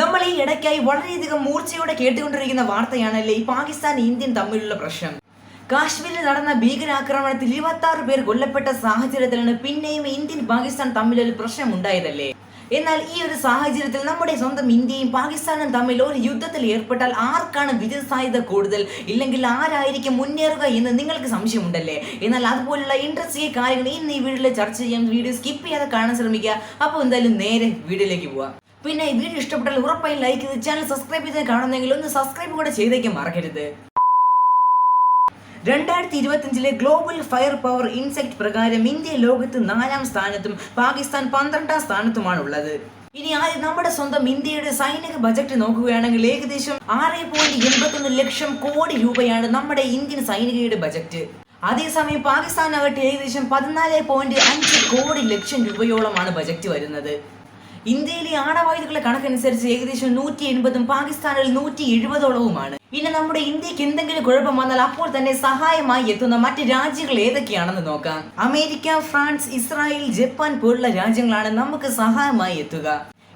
നമ്മൾ ഈ ഇടയ്ക്കായി വളരെയധികം മൂർച്ചയോടെ കേട്ടുകൊണ്ടിരിക്കുന്ന വാർത്തയാണല്ലേ ഈ പാകിസ്ഥാൻ ഇന്ത്യൻ തമ്മിലുള്ള പ്രശ്നം. കാശ്മീരിൽ നടന്ന ഭീകരാക്രമണത്തിൽ ഇരുപത്തി പേർ കൊല്ലപ്പെട്ട സാഹചര്യത്തിലാണ് പിന്നെയും ഇന്ത്യൻ പാകിസ്ഥാൻ തമ്മിലൊരു പ്രശ്നം ഉണ്ടായതല്ലേ എന്നാൽ ഈ ഒരു സാഹചര്യത്തിൽ നമ്മുടെ സ്വന്തം ഇന്ത്യയും പാകിസ്ഥാനും തമ്മിൽ ഒരു യുദ്ധത്തിൽ ഏർപ്പെട്ടാൽ ആർക്കാണ് വിജയ സാധ്യത കൂടുതൽ? ഇല്ലെങ്കിൽ ആരായിരിക്കും മുന്നേറുക എന്ന് നിങ്ങൾക്ക് സംശയമുണ്ടല്ലേ? എന്നാൽ അതുപോലുള്ള ഇൻട്രസ്റ്റിംഗ് കാര്യങ്ങൾ ഇന്ന് ഈ വീഡിയോയിൽ ചർച്ച ചെയ്യാൻ വീഡിയോ സ്കിപ്പ് ചെയ്യാതെ കാണാൻ ശ്രമിക്കുക. അപ്പോൾ എന്തായാലും നേരെ വീഡിയോയിലേക്ക് പോവാം. പിന്നെ ഈ വീഡിയോ ഇഷ്ടപ്പെട്ടാൽ ഉറപ്പായും ലൈക്ക് ചെയ്ത് ചാനൽ സബ്സ്ക്രൈബ് ചെയ്ത് കാണുന്നെങ്കിൽ ഒന്ന് സബ്സ്ക്രൈബ് കൂടെ ചെയ്തേക്കാൻ മറക്കരുത്. രണ്ടായിരത്തി ഇരുപത്തിയഞ്ചിലെ ഗ്ലോബൽ ഫയർ പവർ ഇൻസെക്ട് പ്രകാരം ഇന്ത്യ ലോകത്ത് നാലാം സ്ഥാനത്തും പാകിസ്ഥാൻ പന്ത്രണ്ടാം സ്ഥാനത്തുമാണ് ഉള്ളത് ഇനി ആദ്യം നമ്മുടെ സ്വന്തം ഇന്ത്യയുടെ സൈനിക ബജറ്റ് നോക്കുകയാണെങ്കിൽ ഏകദേശം ആറ് പോയിന്റ് എൺപത്തൊന്ന് ലക്ഷം കോടി രൂപയാണ് നമ്മുടെ ഇന്ത്യൻ സൈനികയുടെ ബജറ്റ് അതേസമയം പാകിസ്ഥാനാകട്ടെ ഏകദേശം പതിനാല് പോയിന്റ് അഞ്ച് കോടി ലക്ഷം രൂപയോളമാണ് ബജറ്റ് വരുന്നത്. ഇന്ത്യയിലെ ആണവായുധങ്ങളെ കണക്കനുസരിച്ച് ഏകദേശം നൂറ്റി എൺപതും പാകിസ്ഥാനിൽ നൂറ്റി എഴുപതോളവുമാണ് ഇനി നമ്മുടെ ഇന്ത്യയ്ക്ക് എന്തെങ്കിലും കുഴപ്പം വന്നാൽ അപ്പോൾ തന്നെ സഹായമായി എത്തുന്ന മറ്റ് രാജ്യങ്ങൾ ഏതൊക്കെയാണെന്ന് നോക്കാം. അമേരിക്ക ഫ്രാൻസ് ഇസ്രായേൽ ജപ്പാൻ പോലുള്ള രാജ്യങ്ങളാണ് നമുക്ക് സഹായമായി എത്തുക.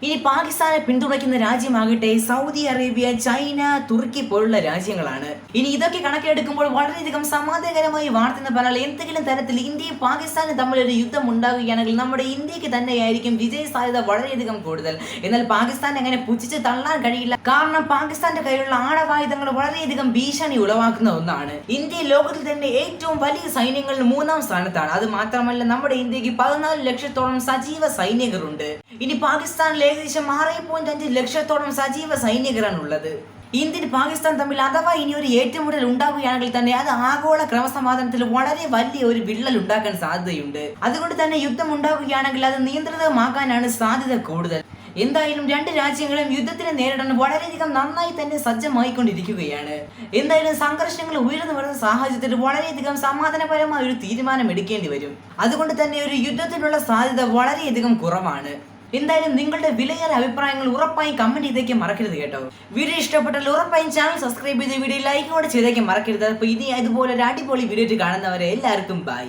ഇനി പാകിസ്ഥാനെ പിന്തുണയ്ക്കുന്ന രാജ്യമാകട്ടെ സൗദി അറേബ്യ ചൈന തുർക്കി പോലുള്ള രാജ്യങ്ങളാണ്. ഇനി ഇതൊക്കെ കണക്കിലെടുക്കുമ്പോൾ വളരെയധികം സമാധാനകരമായി വാർത്തുന്ന പറഞ്ഞാൽ എന്തെങ്കിലും തരത്തിൽ ഇന്ത്യയും പാകിസ്ഥാനും തമ്മിൽ ഒരു യുദ്ധം ഉണ്ടാകുകയാണെങ്കിൽ നമ്മുടെ ഇന്ത്യയ്ക്ക് തന്നെയായിരിക്കും വിജയ സാധ്യത വളരെയധികം കൂടുതൽ. എന്നാൽ പാകിസ്ഥാൻ അങ്ങനെ പുച്ഛിച്ച് തള്ളാൻ കഴിയില്ല. കാരണം പാകിസ്ഥാന്റെ കയ്യിലുള്ള ആണവായുധങ്ങൾ വളരെയധികം ഭീഷണി ഉളവാക്കുന്ന ഒന്നാണ്. ഇന്ത്യ ലോകത്തിൽ തന്നെ ഏറ്റവും വലിയ സൈന്യങ്ങളിൽ മൂന്നാം സ്ഥാനത്താണ്. അത് മാത്രമല്ല നമ്മുടെ ഇന്ത്യയ്ക്ക് പതിനാല് ലക്ഷത്തോളം സജീവ സൈനികരുണ്ട്. ഇനി പാകിസ്ഥാനിൽ ഏകദേശം ആറ് പോയിന്റ് അഞ്ച് ലക്ഷത്തോളം സജീവ സൈനികരാണ് ഉള്ളത് ഇന്ത്യൻ പാകിസ്ഥാൻ തമ്മിൽ അഥവാ ഇനി ഒരു ഏറ്റുമുട്ടൽ ഉണ്ടാവുകയാണെങ്കിൽ തന്നെ അത് ആഗോള ക്രമസമാധാനത്തിൽ വളരെ വലിയ ഒരു വിള്ളൽ ഉണ്ടാക്കാൻ സാധ്യതയുണ്ട്. അതുകൊണ്ട് തന്നെ യുദ്ധം ഉണ്ടാവുകയാണെങ്കിൽ അത് നിയന്ത്രിതമാക്കാനാണ് സാധ്യത കൂടുതൽ. എന്തായാലും രണ്ട് രാജ്യങ്ങളും യുദ്ധത്തിനെ നേരിടാൻ വളരെയധികം നന്നായി തന്നെ സജ്ജമായിക്കൊണ്ടിരിക്കുകയാണ്. എന്തായാലും സംഘർഷങ്ങൾ ഉയർന്നു വരുന്ന സാഹചര്യത്തിൽ വളരെയധികം സമാധാനപരമായ ഒരു തീരുമാനം എടുക്കേണ്ടി വരും. അതുകൊണ്ട് തന്നെ ഒരു യുദ്ധത്തിനുള്ള സാധ്യത വളരെയധികം കുറവാണ്. എന്തായാലും നിങ്ങളുടെ വിലയേറെ അഭിപ്രായങ്ങൾ ഉറപ്പായും കമന്റ് ചെയ്തേക്ക് മറക്കരുത് കേട്ടോ. വീഡിയോ ഇഷ്ടപ്പെട്ടാൽ ഉറപ്പായും ചാനൽ സബ്സ്ക്രൈബ് ചെയ്ത് വീഡിയോ ലൈക്കും കൂടെ ചെയ്തേക്ക് മറക്കരുത്. അപ്പോൾ ഇനി അതുപോലെ ഒരു അടിപൊളി വീഡിയോ കാണുന്നവരെ എല്ലാവർക്കും ബൈ